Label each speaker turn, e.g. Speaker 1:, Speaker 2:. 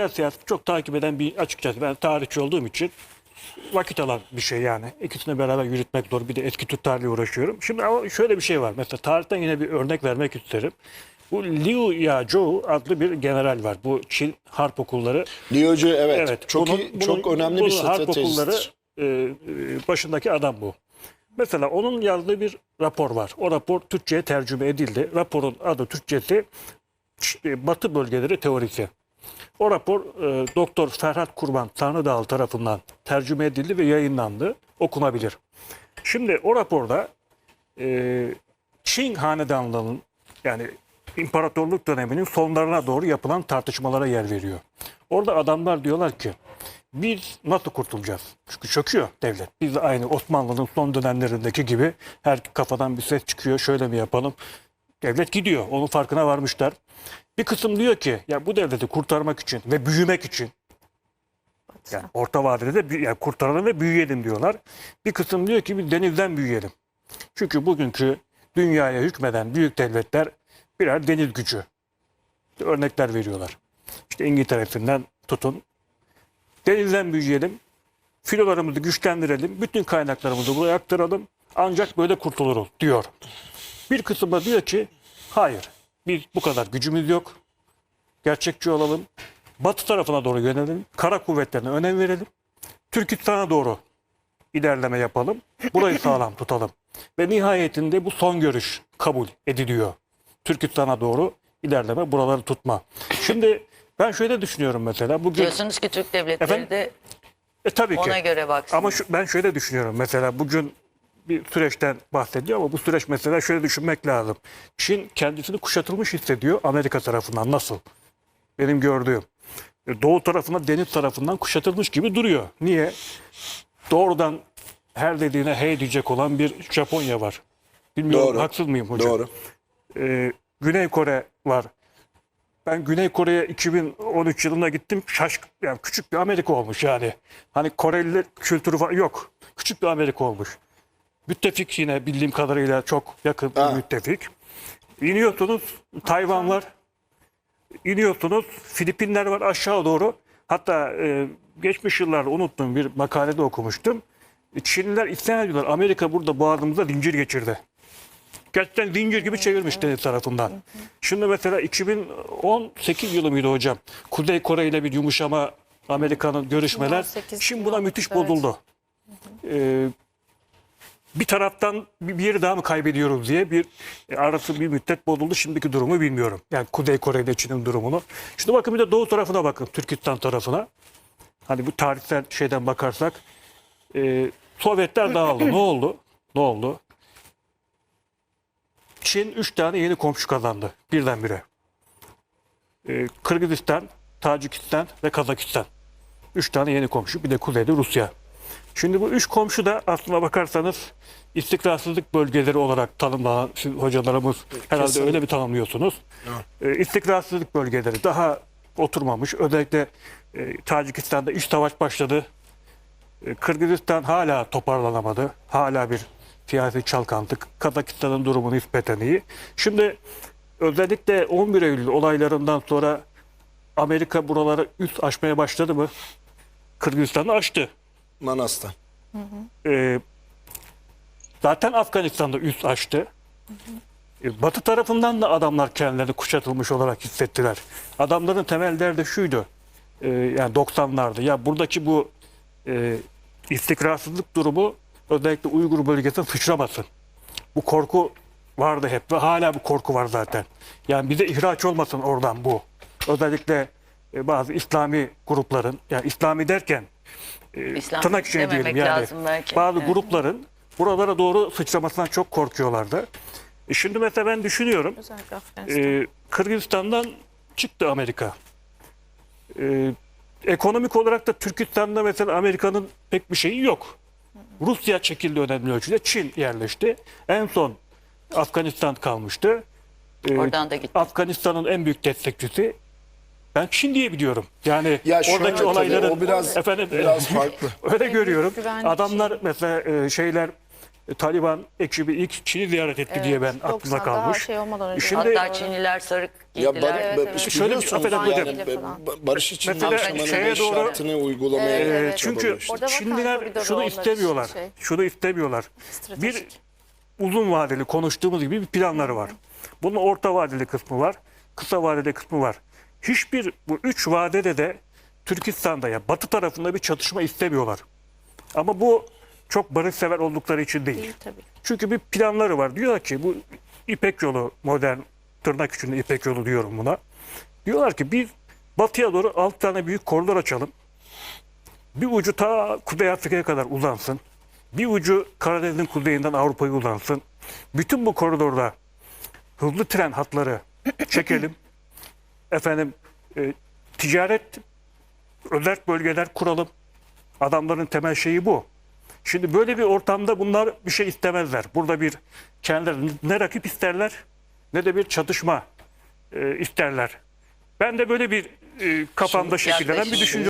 Speaker 1: ya siyaset çok takip eden bir açıkçası ben tarihçi olduğum için vakit alan bir şey yani. İkisini beraber yürütmek zor. Bir de eski Türk tarihiyle uğraşıyorum. Şimdi ama şöyle bir şey var. Mesela tarihten yine bir örnek vermek isterim. Bu Liu Yazhou adlı bir general var. Bu Çin harp okulları
Speaker 2: Liyocu evet,
Speaker 1: Evet.
Speaker 2: çok
Speaker 1: bunun-
Speaker 2: iyi,
Speaker 1: bunun-
Speaker 2: çok önemli bir
Speaker 1: bunun harp okulları e, e, başındaki adam bu. Mesela onun yazdığı bir rapor var. O rapor Türkçe'ye tercüme edildi. Raporun adı Türkçesi e, Batı Bölgeleri Teorisi. O rapor e, Doktor Ferhat Kurban Tanrıdağlı tarafından tercüme edildi ve yayınlandı. Okunabilir. Şimdi o raporda e, Çin hanedanlığının yani imparatorluk döneminin sonlarına doğru yapılan tartışmalara yer veriyor. Orada adamlar diyorlar ki biz nasıl kurtulacağız? Çünkü çöküyor devlet. Biz aynı Osmanlı'nın son dönemlerindeki gibi her kafadan bir ses çıkıyor. Şöyle mi yapalım? Devlet gidiyor. Onun farkına varmışlar. Bir kısım diyor ki ya bu devleti kurtarmak için ve büyümek için yani orta vadede de yani kurtaralım ve büyüyelim diyorlar. Bir kısım diyor ki biz denizden büyüyelim. Çünkü bugünkü dünyaya hükmeden büyük devletler birer deniz gücü. İşte örnekler veriyorlar. İşte İngiltere'sinden tutun. Denizden büyüyelim. Filolarımızı güçlendirelim. Bütün kaynaklarımızı buraya aktaralım. Ancak böyle kurtuluruz diyor. Bir kısım da diyor ki hayır biz bu kadar gücümüz yok. Gerçekçi olalım. Batı tarafına doğru yönelelim. Kara kuvvetlerine önem verelim. Türkistan'a doğru ilerleme yapalım. Burayı sağlam tutalım. Ve nihayetinde bu son görüş kabul ediliyor. Türkistan'a doğru ilerleme, buraları tutma. Şimdi ben şöyle düşünüyorum mesela. Bugün
Speaker 3: Diyorsunuz ki Türk devletleri
Speaker 1: Efendim?
Speaker 3: de
Speaker 1: e, tabii ki.
Speaker 3: ona göre baksın.
Speaker 1: Ama şu, ben şöyle düşünüyorum. Mesela bugün bir süreçten bahsediyor ama bu süreç mesela şöyle düşünmek lazım. Çin kendisini kuşatılmış hissediyor Amerika tarafından. Nasıl? Benim gördüğüm. E, Doğu tarafına deniz tarafından kuşatılmış gibi duruyor. Niye? Doğrudan her dediğine hey diyecek olan bir Japonya var. Bilmiyorum
Speaker 2: Doğru.
Speaker 1: haksız mıyım hocam?
Speaker 2: Doğru.
Speaker 1: Ee, Güney Kore var. Ben Güney Kore'ye 2013 yılında gittim. Şaşk yani küçük bir Amerika olmuş yani. Hani Koreliler kültürü falan yok. Küçük bir Amerika olmuş. Müttefik yine bildiğim kadarıyla çok yakın
Speaker 2: Ha.
Speaker 1: bir müttefik. İniyorsunuz Tayvan var. İniyorsunuz Filipinler var aşağı doğru. Hatta e, geçmiş yıllarda unuttum bir makalede okumuştum. Çinliler isyan ediyorlar. Amerika burada boğazımıza zincir geçirdi. Gerçekten zincir gibi çevirmiş deniz tarafından. Şimdi mesela 2018 yılı mıydı hocam? Kuzey Kore ile bir yumuşama Amerika'nın görüşmeler.
Speaker 4: 2018
Speaker 1: Şimdi buna müthiş
Speaker 4: evet.
Speaker 1: bozuldu. Ee, bir taraftan bir yeri daha mı kaybediyoruz diye bir e, arası bir müddet bozuldu. Şimdiki durumu bilmiyorum. Yani Kuzey Kore ile Çin'in durumunu. Şimdi bakın bir de doğu tarafına bakın. Türkistan tarafına. Hani bu tarihsel şeyden bakarsak. e, Sovyetler dağıldı. ne oldu? Ne oldu? Çin 3 tane yeni komşu kazandı birdenbire. Ee, Kırgızistan, Tacikistan ve Kazakistan. 3 tane yeni komşu bir de kuzeyde Rusya. Şimdi bu üç komşu da aslına bakarsanız istikrarsızlık bölgeleri olarak tanımlanan siz hocalarımız herhalde
Speaker 2: Kesinlikle.
Speaker 1: öyle bir tanımlıyorsunuz. Ee, istikrarsızlık bölgeleri daha oturmamış. Özellikle e, Tacikistan'da iç savaş başladı. E, Kırgızistan hala toparlanamadı. Hala bir siyasi çalkantı. Kazakistan'ın durumu nispeten iyi. Şimdi özellikle 11 Eylül olaylarından sonra Amerika buraları üst aşmaya başladı mı? Kırgızistan'ı aştı.
Speaker 2: Manas'ta.
Speaker 1: E, zaten Afganistan'da üst açtı. E, Batı tarafından da adamlar kendilerini kuşatılmış olarak hissettiler. Adamların temel derdi şuydu. e, yani 90'larda ya buradaki bu e, istikrarsızlık durumu özellikle Uygur bölgesine sıçramasın. Bu korku vardı hep ve hala bu korku var zaten. Yani bize ihraç olmasın oradan bu. Özellikle e, bazı İslami grupların yani İslami derken e,
Speaker 3: İslam
Speaker 1: tırnak içine diyelim yani
Speaker 3: belki.
Speaker 1: bazı
Speaker 3: Evet.
Speaker 1: grupların buralara doğru sıçramasından çok korkuyorlardı. E şimdi mesela ben düşünüyorum e, Kırgızistan'dan çıktı Amerika. E, ekonomik olarak da Türkistan'da mesela Amerika'nın pek bir şeyi yok. Rusya çekildi önemli ölçüde. Çin yerleşti. En son Afganistan kalmıştı. E,
Speaker 3: Oradan da gitti.
Speaker 1: Afganistan'ın en büyük destekçisi ben Çin diye biliyorum. Yani
Speaker 2: Ya şöyle
Speaker 1: oradaki
Speaker 2: tabii,
Speaker 1: olayların
Speaker 2: o biraz-
Speaker 1: efendim
Speaker 2: biraz farklı.
Speaker 1: öyle görüyorum.
Speaker 4: güvenlik
Speaker 1: Adamlar mesela e, şeyler e, Taliban ekibi ilk Çin'i ziyaret etti diye ben aklımda
Speaker 3: 90 daha
Speaker 1: kalmış.
Speaker 3: şey olmadan önce.
Speaker 1: Şimdi-
Speaker 4: Hatta Çinliler sarık
Speaker 2: Ya
Speaker 4: giydiler.
Speaker 2: bar,
Speaker 3: Evet, evet.
Speaker 1: Şöyle bir-
Speaker 2: yani, barış için
Speaker 1: şeye doğru-
Speaker 2: şartını uygulamaya
Speaker 3: Evet, evet.
Speaker 1: Çünkü Çinliler şunu istemiyorlar.
Speaker 3: şey.
Speaker 1: Şunu istemiyorlar. Bir
Speaker 3: Stratejik.
Speaker 1: uzun vadeli konuştuğumuz gibi bir planları var. Bunun orta vadeli kısmı var. Kısa vadeli kısmı var. Hiçbir bu üç vadede de Türkistan'da ya batı tarafında bir çatışma istemiyorlar. Ama bu çok barışsever oldukları için değil.
Speaker 3: Değil tabii.
Speaker 1: Çünkü bir planları var. Diyorlar ki bu İpek yolu modern tırnak içinde İpek yolu diyorum buna. Diyorlar ki biz batıya doğru altı tane büyük koridor açalım. Bir ucu ta Kuzey Afrika'ya kadar uzansın. Bir ucu Karadeniz'in kuzeyinden Avrupa'ya uzansın. Bütün bu koridorda hızlı tren hatları çekelim. Efendim e, ticaret özel bölgeler kuralım. Adamların temel şeyi bu. Şimdi böyle bir ortamda bunlar bir şey istemezler. Burada bir kendileri ne rakip isterler ne de bir çatışma e, isterler. Ben de böyle bir e, kafamda
Speaker 4: Şimdi
Speaker 1: şekillenen bir düşünce